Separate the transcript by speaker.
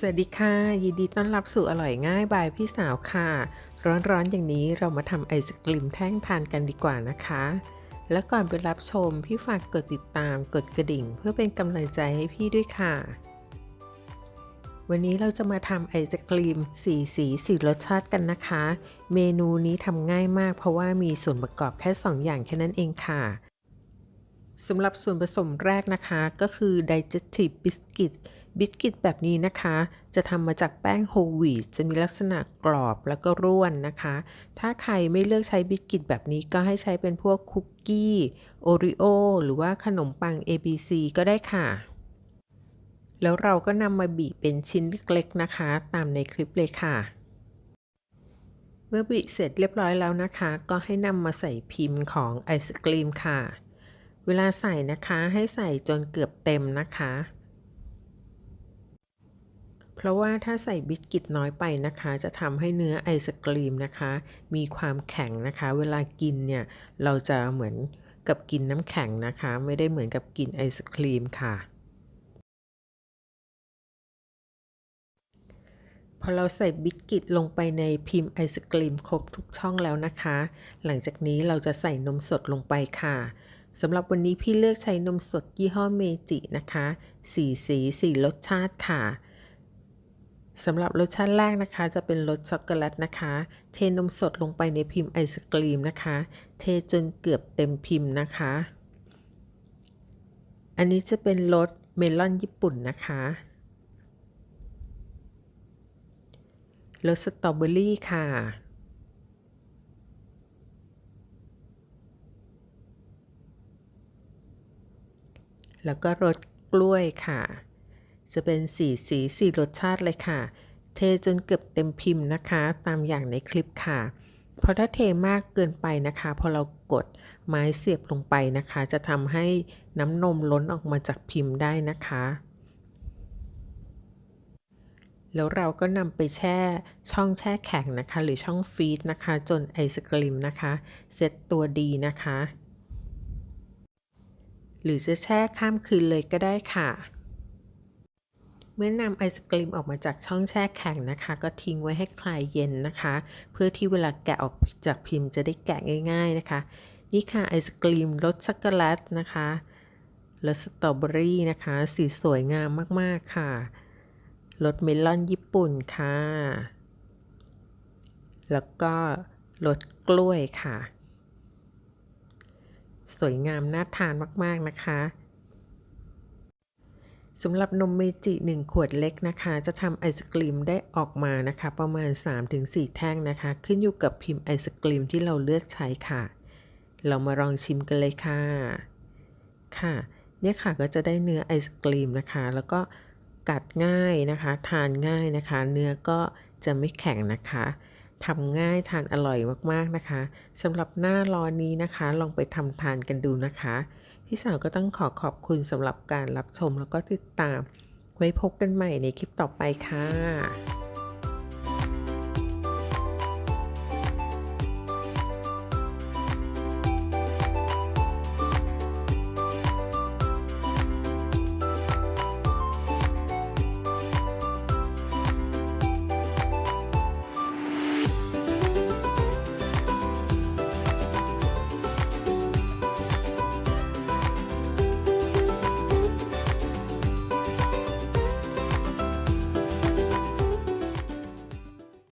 Speaker 1: สวัสดีค่ะ ยินดีต้อนรับสู่อร่อยง่ายบายพี่สาวค่ะ ร้อนๆอย่างนี้เรามาทำไอศกรีมแท่งทานกันดีกว่านะคะ และก่อนไปรับชม พี่ฝากกดติดตามกดกระดิ่ง เพื่อเป็นกำลังใจให้พี่ด้วยค่ะ วันนี้เราจะมาทำไอศกรีมสีสีสีรสชาติกันนะคะ เมนูนี้ทำง่ายมากเพราะว่ามีส่วนประกอบแค่ 2 อย่างแค่นั้นเองค่ะสำหรับส่วนผสมแรกนะคะ ก็คือ digestive biscuit บิสกิตแบบนี้นะคะ จะทำมาจากแป้งโฮลวีตจะมีลักษณะกรอบแล้วก็ร่วนนะคะ ถ้าใครไม่เลือกใช้บิสกิตแบบนี้ก็ให้ใช้เป็นพวกคุกกี้โอริโอหรือว่าขนมปัง ABC ก็ได้ค่ะ แล้วเราก็นำมาบีบเป็นชิ้นเล็กๆนะคะ ตามในคลิปเลยค่ะ เมื่อบีบเสร็จเรียบร้อยแล้วนะคะ ก็ให้นำมาใส่พิมพ์ของไอศกรีมค่ะ เวลาใส่นะคะให้ใส่จนเกือบเต็มนะคะ เพราะว่าถ้าใส่บิสกิตน้อยไปนะคะ จะทำให้เนื้อไอศกรีมนะคะ มีความแข็งนะคะ เวลากินเนี่ย เราจะเหมือนกับกินน้ำแข็งนะคะ ไม่ได้เหมือนกับกินไอศครีมค่ะพอเราใส่บิสกิตลงไปในพิมพ์ไอศกรีมครบทุกช่องแล้วนะคะ หลังจากนี้เราจะใส่นมสดลงไปค่ะสำหรับวันนี้พี่เลือกใช้นมสดยี่ห้อเมจินะคะ สีสีสีรสชาติค่ะ สำหรับรสชาติแรกนะคะ จะเป็นรสช็อกโกแลตนะคะ เทนมสดลงไปในพิมพ์ไอศกรีมนะคะ เทจนเกือบเต็มพิมพ์นะคะ อันนี้จะเป็นรสเมลอนญี่ปุ่นนะคะรสสตรอเบอรี่ค่ะ แล้วก็รสกล้วยค่ะ จะเป็นสีสีสีรสชาติเลยค่ะ เทจนเกือบเต็มพิมพ์นะคะ ตามอย่างในคลิปค่ะ เพราะถ้าเทมากเกินไปนะคะ พอเรากดไม้เสียบลงไปนะคะ จะทำให้น้ำนมล้นออกมาจากพิมพ์ได้นะคะ แล้วเราก็นำไปแช่ช่องแช่แข็งนะคะ หรือช่องฟีดนะคะ จนไอศกรีมนะคะ เซ็ตตัวดีนะคะ หรือจะแช่ข้ามคืนเลยก็ได้ค่ะ เมื่อนำไอศกรีมออกมาจากช่องแช่แข็งนะคะ ก็ทิ้งไว้ให้คลายเย็นนะคะ เพื่อที่เวลาแกะออกจากพิมพ์จะได้แกะง่าย ๆนะคะ นี่ค่ะไอศกรีมรสช็อกโกแลตนะคะรสสตรอเบอรี่นะคะ สีสวยงามมากๆค่ะรสเมลอนญี่ปุ่นค่ะ แล้วก็รสกล้วยค่ะ สวยงามน่าทานมากๆนะคะ สำหรับนมเมจิ 1 ขวดเล็กนะคะ จะทำไอศกรีมได้ออกมานะคะ ประมาณ 3-4 แท่งนะคะ ขึ้นอยู่กับพิมพ์ไอศกรีมที่เราเลือกใช้ค่ะ เรามาลองชิมกันเลยค่ะ ค่ะ เนี่ยค่ะก็จะได้เนื้อไอศกรีมนะคะ แล้วก็กัดง่ายนะคะ ทานง่ายนะคะ เนื้อก็จะไม่แข็งนะคะทำง่ายทานอร่อยมากๆนะคะสำหรับหน้าร้อนนี้นะคะ ลองไปทำทานกันดูนะคะ พี่สาวก็ต้องขอขอบคุณสำหรับการรับชมแล้วก็ติดตาม ไว้พบกันใหม่ในคลิปต่อไปค่ะ